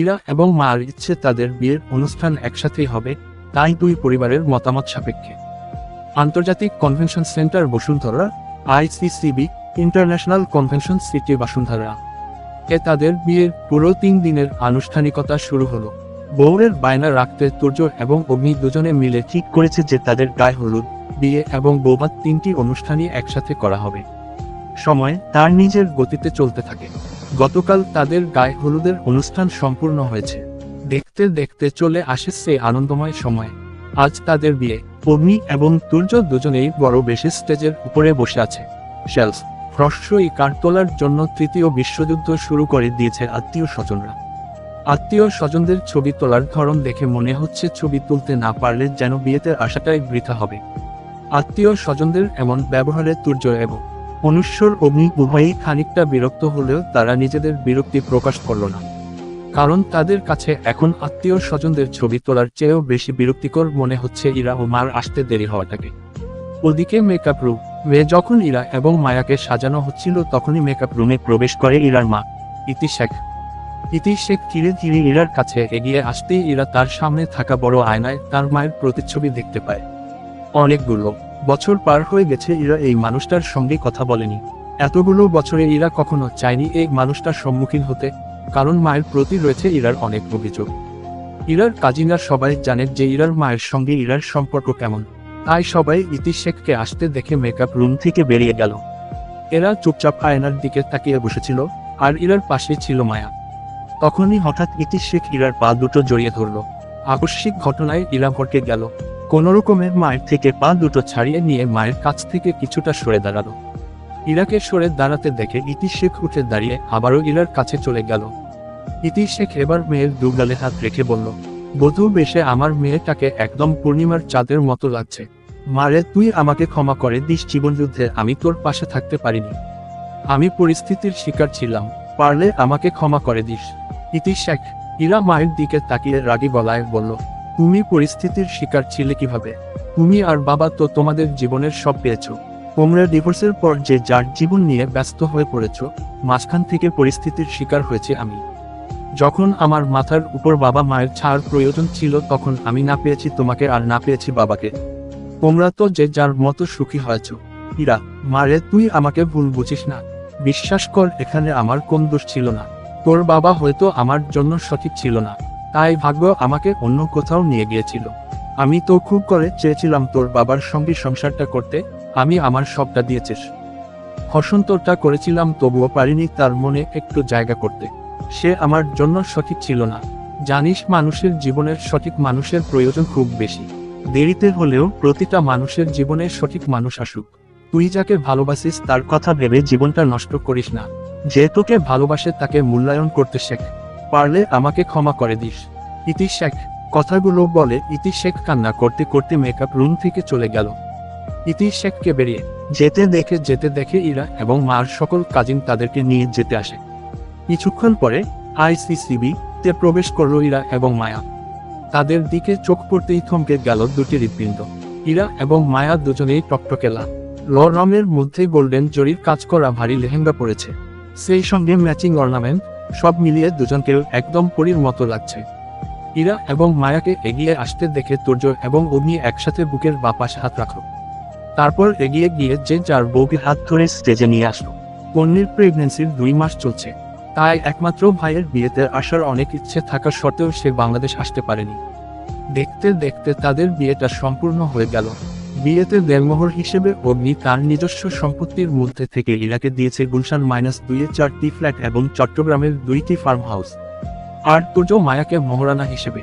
ইরা এবং মার ইচ্ছে তাদের বিয়ের অনুষ্ঠান একসাথেই হবে, তাই দুই পরিবারের মতামত সাপেক্ষে। আন্তর্জাতিক convention centre Bashundhara ICCB international convention city Bashundhara. এ তাদের বিয়ের পুরো তিন দিনের আনুষ্ঠানিকতা শুরু হলো। বউরের বায়না রাখতে তুর্য এবং অগ্নি দুজনে মিলে ঠিক করেছে যে তাদের গায়ে হলুদ, বিয়ে এবং বৌভাত তিনটি অনুষ্ঠানই একসাথে করা হবে। সময় তার নিজের গতিতে চলতে থাকে। গতকাল তাদের গায়ে হলুদের অনুষ্ঠান সম্পূর্ণ হয়েছে। দেখতে দেখতে চলে আসে সেই আনন্দময় সময়। আজ তাদের বিয়ে। অগ্নি এবং তুর্য দুজনেই বড় বেশি স্টেজের উপরে বসে আছে। শেলস হ্রস্বই কাঠ তোলার জন্য তৃতীয় বিশ্বযুদ্ধ শুরু করে দিয়েছে আত্মীয় স্বজনরা। আত্মীয় স্বজনদের ছবি তোলার ধরন দেখে মনে হচ্ছে ছবি তুলতে না পারলে যেন বিয়েতে আশাটাই বৃথা হবে। আত্মীয় স্বজনদের এমন ব্যবহারে তুর্য এবং অনুস্বর অগ্নি উভয়ই খানিকটা বিরক্ত হলেও তারা নিজেদের বিরক্তি প্রকাশ করল না। কারণ তাদের কাছে এখন আত্মীয় স্বজনদের ছবি তোলার চেয়েও বেশি বিরক্তিকর মনে হচ্ছে ইরা ও মার আসতে দেরি হওয়াটাকে। ওদিকে মেকআপ রুম মে যখন ইরা এবং মায়াকে সাজানো হচ্ছিল তখনই মেকআপ রুমে প্রবেশ করে ইরার মা ইতি শেখ ইতি শেখ ধীরে ধীরে ইরার কাছে এগিয়ে আসতেই ইরা তার সামনে থাকা বড় আয়নায় তার মায়ের প্রতিচ্ছবি দেখতে পায়। অনেকগুলো বছর পার হয়ে গেছে ইরা এই মানুষটার সঙ্গে কথা বলেনি। এতগুলো বছরে ইরা কখনো চায়নি এই মানুষটার সম্মুখীন হতে, কারণ মায়ের প্রতি রয়েছে ইরার অনেক অভিযোগ। ইরার কাজিনা সবাই জানে যে ইরার মায়ের সঙ্গে ইরার সম্পর্ক কেমন। তাই সবাই ইতি শেখকে আসতে দেখে মেকআপ রুম থেকে বেরিয়ে গেল। এরা চুপচাপ আয়নার দিকে তাকিয়ে বসেছিল, আর ইরার পাশে ছিল মায়া। তখনই হঠাৎ ইতি শেখ ইরার পা দুটো জড়িয়ে ধরল। আকস্মিক ঘটনায় ইরা ভরকে গেল। কোনো রকমের মায়ের থেকে পা দুটো ছাড়িয়ে নিয়ে মায়ের কাছ থেকে কিছুটা সরে দাঁড়াল। ইরাকে সরে দাঁড়াতে দেখে ইতি শেখ উঠে দাঁড়িয়ে আবারও ইরার কাছে চলে গেল। ইতি শেখ এবার মেয়ের দুগালে হাত রেখে বলল, বধূ বেশে আমার মেয়েটাকে একদম পূর্ণিমার চাঁদের মতো লাগছে। মারে, তুই আমাকে ক্ষমা করে দিস, জীবনযুদ্ধে আমি তোর পাশে থাকতে পারিনি। আমি পরিস্থিতির শিকার ছিলাম, পারলে আমাকে ক্ষমা করে দিস। ইতি শেখ ইরা মায়ের দিকে তাকিয়ে রাগী গলায় বলল তুমি পরিস্থিতির শিকার ছিলে কীভাবে? তুমি আর বাবা তো তোমাদের জীবনের সব পেয়েছ। তোমরা ডিভোর্সের পর যে যার জীবন নিয়ে ব্যস্ত হয়ে পড়েছ, মাঝখান থেকে পরিস্থিতির শিকার হয়েছে আমি। যখন আমার মাথার উপর বাবা মায়ের ছাড় প্রয়োজন ছিল তখন আমি না পেয়েছি তোমাকে আর না পেয়েছি বাবাকে। তোমরা তো যে যার মতো সুখী হয়েছ। ইরা, মারে, তুই আমাকে ভুল বুঝিস না। বিশ্বাস কর, এখানে আমার কোন দোষ ছিল না। তোর বাবা হয়তো আমার জন্য সঠিক ছিল না। তাই ভাগ্য আমাকে অন্য কোথাও নিয়ে গিয়েছিল। আমি তো খুব করে চেয়েছিলাম তোর বাবার সঙ্গে সংসারটা করতে, আমি আমার সবটা দিয়েছিস। হসন্তটা করেছিলাম তবুও পারিনি তার মনে একটু জায়গা করতে। সে আমার জন্য সঠিক ছিল না। জানিস মানুষের জীবনের সঠিক মানুষের প্রয়োজন খুব বেশি। দেরিতে হলেও প্রতিটা মানুষের জীবনে সঠিক মানুষ আসুক। তুই যাকে ভালোবাসিস তার কথা ভেবে জীবনটা নষ্ট করিস না। যে তোকে ভালোবাসে তাকে মূল্যায়ন করতে শেখ। পারলে আমাকে ক্ষমা করে দিস। ইতি শেখ, কথাগুলো বলে ইতি শেখ কান্না করতে করতে মেকআপ রুম থেকে চলে গেল। ইতি শেখকে বেরিয়ে যেতে দেখে যেতে দেখে ইরা এবং মার সকল কাজিন তাদেরকে নিয়ে যেতে আসে। কিছুক্ষণ পরে আইসিসিবি তে প্রবেশ করল ইরা এবং মায়া। তাদের দিকে চোখ পড়তেই থমকে গেল দুটি হৃৎপিণ্ড। ইরা এবং মায়া দুজনেই টকটকেলা ল রঙের মধ্যে গোল্ডেন জরির কাজ করা ভারী লেহেঙ্গা পরেছে। সেই সঙ্গে ম্যাচিং অর্নামেন্ট সব মিলিয়ে দুজনকেও একদম পরীর মতো লাগছে। ইরা এবং মায়াকে এগিয়ে আসতে দেখে তুর্য এবং অগ্নি একসাথে বুকের বাপাস হাত রাখল। তারপর এগিয়ে গিয়ে যে যার বউকে হাত ধরে স্টেজে নিয়ে আসলো। কন্যির প্রেগনেন্সির দুই মাস চলছে। তাই একমাত্র ভাইয়ের বিয়েতে আসার অনেক ইচ্ছে থাকা সত্ত্বেও সে বাংলাদেশ আসতে পারেনি। দেখতে দেখতে তাদের বিয়েটা সম্পূর্ণ হয়ে গেল। বিয়েতে দেনমোহর হিসেবে অগ্নি তার নিজস্ব সম্পত্তির মধ্যে থেকে ইরাকে দিয়েছে গুলশান মাইনাস দুইয়ে চারটি ফ্ল্যাট এবং চট্টগ্রামের দুইটি ফার্ম হাউস আর তুর্য মায়াকে মহারানা হিসেবে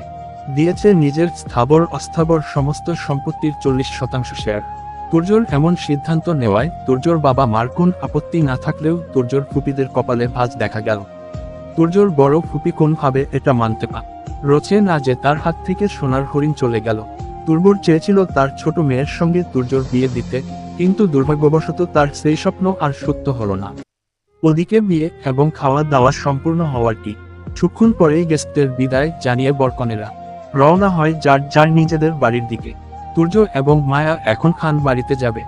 দিয়েছে নিজের স্থাবর অস্থাবর সমস্ত সম্পত্তির চল্লিশ শতাংশ শেয়ার। তুর্যর এমন সিদ্ধান্ত নেওয়ায় তুর্যর বাবা মার কোন আপত্তি না থাকলেও তুর্যর ফুপিদের কপালে ভাঁজ দেখা গেল। তুর্যর বড় ফুপি কোনভাবে এটা মানতে পা রচে না যে তার হাত থেকে সোনার হরিণ চলে গেল। তুর্বর চেয়েছিল তার ছোট মেয়ের সঙ্গে তুর্যর বিয়ে দিতে, কিন্তু দুর্ভাগ্যবশত তার সেই স্বপ্ন আর সত্য হলো না। ওদিকে বিয়ে এবং খাওয়া দাওয়া সম্পূর্ণ হওয়ার কি? কিছুক্ষণ পরেই গেস্টদের বিদায় জানিয়ে বরকনেরা রওনা হয় যার যার নিজেদের বাড়ির দিকে। তুর্য এবং মায়া এখন খান বাড়িতে যাবে।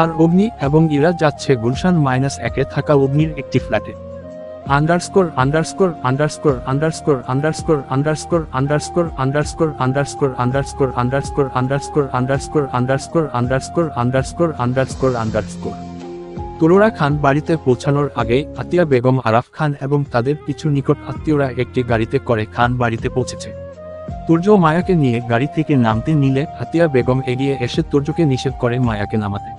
আর অগ্নি এবং ইরা যাচ্ছে গুলশান মাইনাস একে থাকা অগ্নির একটি ফ্ল্যাটে। Underscore underscore underscore underscore underscore underscore underscore underscore underscore underscore underscore underscore underscore underscore underscore underscore underscore underscore তুলোরা খান বাড়িতে পৌঁছানোর আগে আতিয়া বেগম আরাফ খান এবং তাদের কিছু নিকট আত্মীয়রা একটি গাড়িতে করে খান বাড়িতে পৌঁছেছে তুর্য মায়াকে নিয়ে গাড়ি থেকে নামতে নিলে আতিয়া বেগম এগিয়ে এসে তুর্যকে নিষেধ করে মায়াকে নামাতে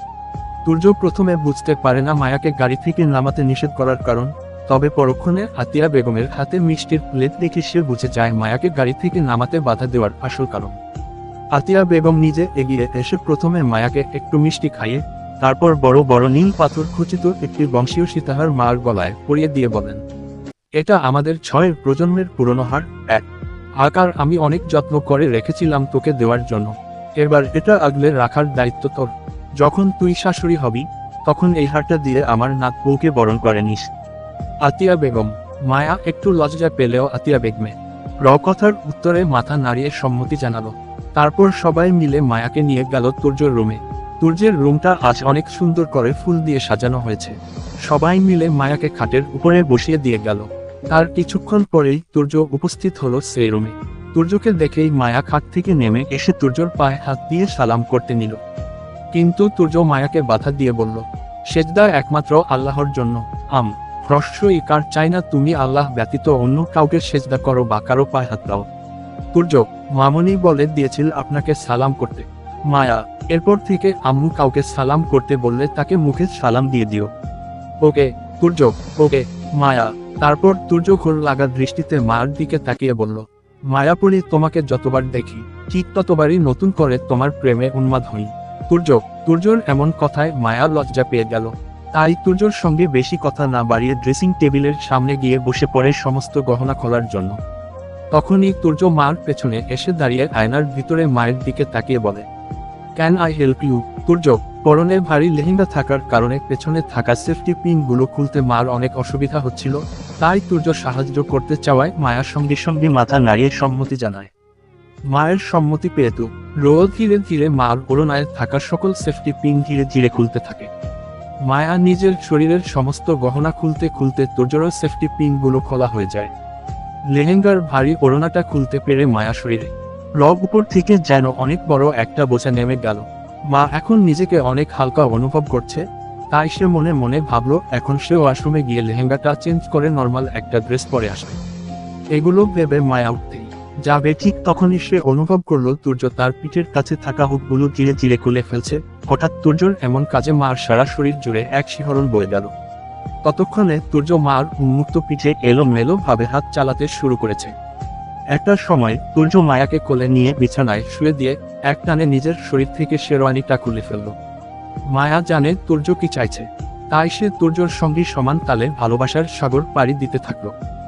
তুর্য প্রথমে বুঝতে পারে না মায়াকে গাড়ি থেকে নামাতে নিষেধ করার কারণ তবে পরক্ষণে হাতিয়া বেগমের হাতে মিষ্টির প্লেট দেখে সে বুঝে যায় মায়াকে গাড়ি থেকে নামাতে বাধা দেওয়ার আসল কারণ। আতিয়া বেগম নিজে এগিয়ে এসে প্রথমে মায়াকে একটু মিষ্টি খাইয়ে, তারপর বড় বড় নীল পাথর খচিত একটি বংশীয় সীতাহার মার গলায় পরিয়ে দিয়ে বলেন, এটা আমাদের ছয়ের প্রজন্মের পুরনো হার, এক। আকার আমি অনেক যত্ন করে রেখেছিলাম তোকে দেওয়ার জন্য। এবার এটা আগলে রাখার দায়িত্ব তোর। যখন তুই শাশুড়ি হবি, তখন এই হারটা দিয়ে আমার নাত বউকে বরণ করে নিস। আতিয়া বেগম, মায়া একটু লজ্জা পেলেও আতিয়া বেগমে। র কথার উত্তরে মাথা নাড়িয়ে সম্মতি জানালো। তারপর সবাই মিলে মায়াকে নিয়ে গেল তুর্যর রুমে। তুর্যের রুমটা আজ অনেক সুন্দর করে ফুল দিয়ে সাজানো হয়েছে। সবাই মিলে মায়াকে খাটের উপরে বসিয়ে দিয়ে গেল। তার কিছুক্ষণ পরেই তুর্য উপস্থিত হলো সেই রুমে। তুর্যকে দেখেই মায়া খাট থেকে নেমে এসে তুর্যর পায়ে হাত দিয়ে সালাম করতে নিল। কিন্তু তুর্য মায়াকে বাধা দিয়ে বলল, সেজদা একমাত্র আল্লাহর জন্য। আম। হ্রস্ব ইকার চাই না তুমি আল্লাহ ব্যতীত অন্য কাউকে সেজদা করো বা কারও পায়ে হাত দাও। তুর্য মামনি বলে দিয়েছিল আপনাকে সালাম করতে। মায়া, এরপর থেকে আম্মু কাউকে সালাম করতে বললে তাকে মুখে সালাম দিয়ে দিও। ওকে তুর্য ওকে, মায়া, তারপর তুর্য ঘোর লাগা দৃষ্টিতে মায়ের দিকে তাকিয়ে বলল মায়াপুরী তোমাকে যতবার দেখি, ঠিক ততবারই নতুন করে তোমার প্রেমে উন্মাদ হই। তুর্য তুর্যর এমন কথায় মায়া লজ্জা পেয়ে গেল। তাই তুর্যর সঙ্গে বেশি কথা না বাড়িয়ে ড্রেসিং টেবিলের সামনে গিয়ে বসে পড়ে সমস্ত গহনা খোলার জন্য। তখনই তুর্য মার পেছনে এসে দাঁড়িয়ে আয়নার ভিতরে মায়ের দিকে তাকিয়ে বলে can I help you Turjo পরনে ভারী লেহেঙ্গা থাকার কারণে পেছনে থাকা সেফটি পিনগুলো খুলতে মার অনেক অসুবিধা হচ্ছিল। তাই তুর্য সাহায্য করতে চাওয়ায় মায়ার সঙ্গে সঙ্গে মাথা নাড়িয়ে সম্মতি জানায়। মায়ের সম্মতি পেয়ে তো রোদ ধীরে ধীরে মার ওড়নায় থাকা সকল সেফটি পিন ধীরে ধীরে খুলতে থাকে। মায়া নিজের শরীরের সমস্ত গহনা খুলতে খুলতে তোর্যরও সেফটি পিনগুলো খোলা হয়ে যায়। লেহেঙ্গার ভারী ওড়নাটা খুলতে পেরে মায়া শরীরে। রগ উপর থেকে যেন অনেক বড় একটা বোঝা নেমে গেল। মা এখন নিজেকে অনেক হালকা অনুভব করছে, তাই সে মনে মনে ভাবলো, এখন সে ওয়াশরুমে গিয়ে লেহেঙ্গাটা চেঞ্জ করে নর্মাল একটা ড্রেস পরে আসবে। এগুলো ভেবে মায়া উঠতেই যাবে ঠিক তখনই সে অনুভব করল তুর্য তার পিঠের কাছে থাকা হুকগুলো ধীরে ধীরে খুলে ফেলছে। হঠাৎ তুর্যর এমন কাজে মার সারা শরীর জুড়ে এক শিহরণ বয়ে গেল। ততক্ষণে তুর্য মার উন্মুক্ত পিঠে এলোমেলো ভাবে হাত চালাতে শুরু করেছে। একটা সময় তুর্য মায়াকে কোলে নিয়ে বিছানায় শুয়ে দিয়ে এক টানে নিজের শরীর থেকে শেরওয়ানিটা খুলে ফেলল। মায়া জানে তুর্য কি চাইছে। তাই সে তুর্যর সঙ্গে সমান তালে ভালোবাসার সাগর পাড়ি দিতে থাকল।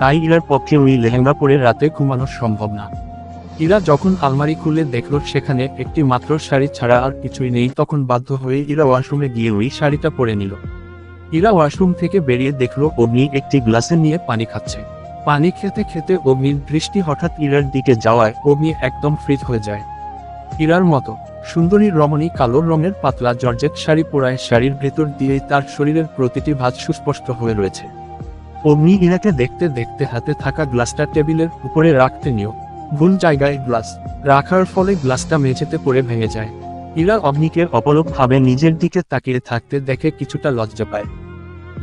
তাই ইরার পক্ষে ওই লেহেঙ্গা পরে রাতে ঘুমানো সম্ভব না। ইরা যখন আলমারি খুলে দেখল সেখানে একটি মাত্র শাড়ি ছাড়া আর কিছুই নেই, তখন বাধ্য হয়ে ইরা ওয়াশরুমে গিয়ে ওই শাড়িটা পরে নিল। ইরা ওয়াশরুম থেকে বেরিয়ে দেখল অগ্নি একটি গ্লাসে নিয়ে পানি খাচ্ছে। পানি খেতে খেতে অগ্নির দৃষ্টি হঠাৎ ইরার দিকে যাওয়ায় অগ্নি একদম ফ্রিজ হয়ে যায়। ইরার মতো সুন্দরী রমণী কালো রঙের পাতলা জর্জেট শাড়ি পরায় শাড়ির ভেতর দিয়েই তার শরীরের প্রতিটি ভাঁজ সুস্পষ্ট হয়ে রয়েছে। অগ্নি ইরাকে দেখতে দেখতে হাতে থাকা গ্লাসটা টেবিলের উপরে রাখতে নিও। ভুল জায়গায় গ্লাস রাখার ফলে গ্লাসটা মেঝেতে পড়ে ভেঙে যায়। ইরা অগ্নিকে অপলকভাবে নিজের দিকে তাকিয়ে থাকতে দেখে কিছুটা লজ্জা পায়।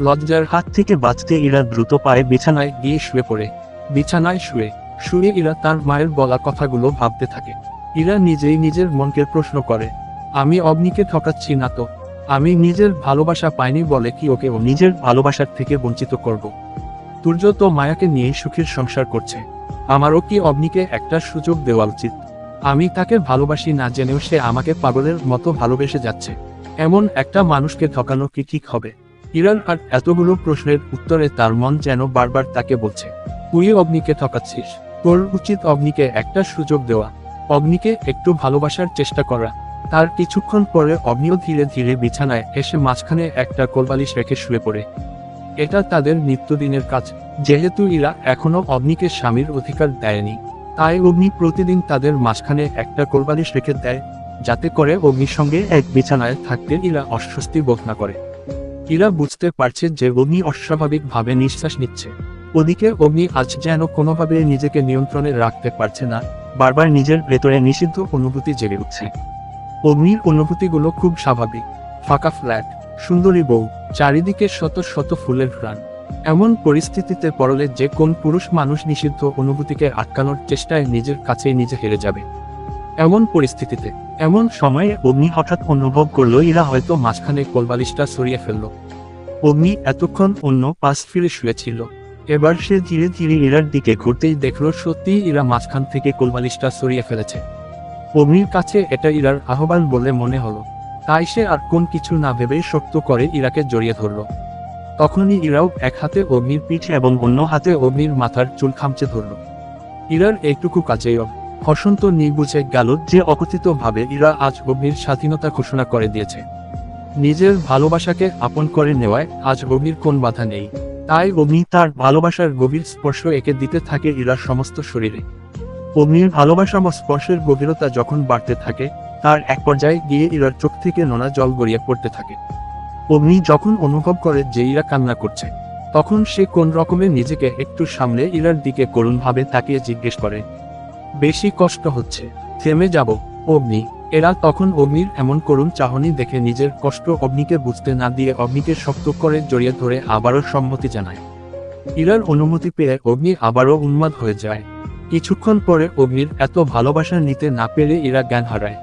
লজ্জার হাত থেকে বাঁচতে ইরা দ্রুত পায়ে বিছানায় গিয়ে শুয়ে পড়ে। বিছানায় শুয়ে শুয়ে ইরা তার মায়ের বলা কথাগুলো ভাবতে থাকে। ইরা নিজেই নিজের মনকে প্রশ্ন করে, আমি অগ্নিকে ঠকাচ্ছি না তো? আমি নিজের ভালোবাসা পাইনি বলে কি ওকে ও নিজের ভালোবাসার থেকে বঞ্চিত করব? তুর্য তো মায়াকে নিয়েই সুখের সংসার করছে। আমারও কি অগ্নিকে একটা সুযোগ দেওয়া উচিত? আমি তাকে ভালোবাসি না জেনেও সে আমাকে পাগলের মতো ভালোবেসে যাচ্ছে। এমন একটা মানুষকে ঠকানো কি ঠিক হবে? ইরান আর এতগুলো প্রশ্নের উত্তরে তার মন যেন বারবার তাকে বলছে, তুই অগ্নিকে ঠকাচ্ছিস। তোর উচিত অগ্নিকে একটা সুযোগ দেওয়া। অগ্নিকে একটু ভালোবাসার চেষ্টা করা। তার কিছুক্ষণ পরে অগ্নিও ধীরে ধীরে বিছানায় এসে মাঝখানে একটা কোলবালিশ রেখে শুয়ে পড়ে। এটা তাদের নিত্যদিনের কাজ। যেহেতু ইরা এখনও অগ্নিকে স্বামীর অধিকার দেয়নি, তাই অগ্নি প্রতিদিন তাদের মাঝখানে একটা কোলবালিশ রেখে দেয়, যাতে করে অগ্নির সঙ্গে এক বিছানায় থাকতে ইরা অস্বস্তি বোধ না করে। ইরা বুঝতে পারছে যে অগ্নি অস্বাভাবিকভাবে নিঃশ্বাস নিচ্ছে। ওদিকে অগ্নি আজ যেন কোনোভাবে নিজেকে নিয়ন্ত্রণে রাখতে পারছে না, বারবার নিজের ভেতরে নিষিদ্ধ অনুভূতি জেগে উঠছে। অগ্নির অনুভূতিগুলো খুব স্বাভাবিক, ফাঁকা ফ্ল্যাট, সুন্দরী বউ, চারিদিকে শত শত ফুলের ঘ্রাণ। এমন পরিস্থিতিতে পড়লে যে কোন পুরুষ মানুষ নিষিদ্ধ অনুভূতিকে আটকানোর চেষ্টায় নিজের কাছেই নিজে হেরে যাবে। এমন পরিস্থিতিতে, এমন সময়ে অগ্নি হঠাৎ অনুভব করল ইরা হয়তো মাঝখানে কোলবালিশটা সরিয়ে ফেলল। অগ্নি এতক্ষণ অন্য পাশ ফিরে শুয়েছিল। এবার সে ধীরে ধীরে ইরার দিকে ঘুরতেই দেখল সত্যি ইরা মাঝখান থেকে কোলবালিশটা সরিয়ে ফেলেছে। অগ্নির কাছে এটা ইরার আহ্বান বলে মনে হলো। তাই সে আর কোন কিছু না ভেবে শক্ত করে ইরাকে জড়িয়ে ধরল। তখনই ইরাও এক হাতে অগ্নির পিঠে এবং অন্য হাতে অগ্নির মাথার চুল খামচে ধরল। ইরার এইটুকু কাজেই হসন্ত নির্বুঝে গেল যে অকথিতভাবে ইরা আজ অগ্নির স্বাধীনতা ঘোষণা করে দিয়েছে। নিজের ভালোবাসাকে আপন করে নেওয়ায় আজ অগ্নির কোন বাধা নেই। তাই অগ্নি তার ভালোবাসার গভীর স্পর্শ একে দিতে থাকে ইরার সমস্ত শরীরে। অগ্নির ভালোবাসা বা স্পর্শের গভীরতা যখন বাড়তে থাকে, তার এক পর্যায়ে গিয়ে ইরার চোখ থেকে নোনা জল গড়িয়ে পড়তে থাকে। অগ্নি যখন অনুভব করে যে ইরা কান্না করছে, তখন সে কোন রকমে নিজেকে একটু সামলে ইরার দিকে করুণভাবে তাকিয়ে জিজ্ঞেস করে, বেশি কষ্ট হচ্ছে, থেমে যাব, অগ্নি। এরা তখন অগ্নির এমন করুণ চাহনি দেখে নিজের কষ্ট অগ্নিকে বুঝতে না দিয়ে অগ্নিকে শক্ত করে জড়িয়ে ধরে আবারও সম্মতি জানায়। ইরার অনুমতি পেয়ে অগ্নি আবারও উন্মাদ হয়ে যায়। কিছুক্ষণ পরে অভির এত ভালোবাসা নিতে না পেরে এরা জ্ঞান হারায়।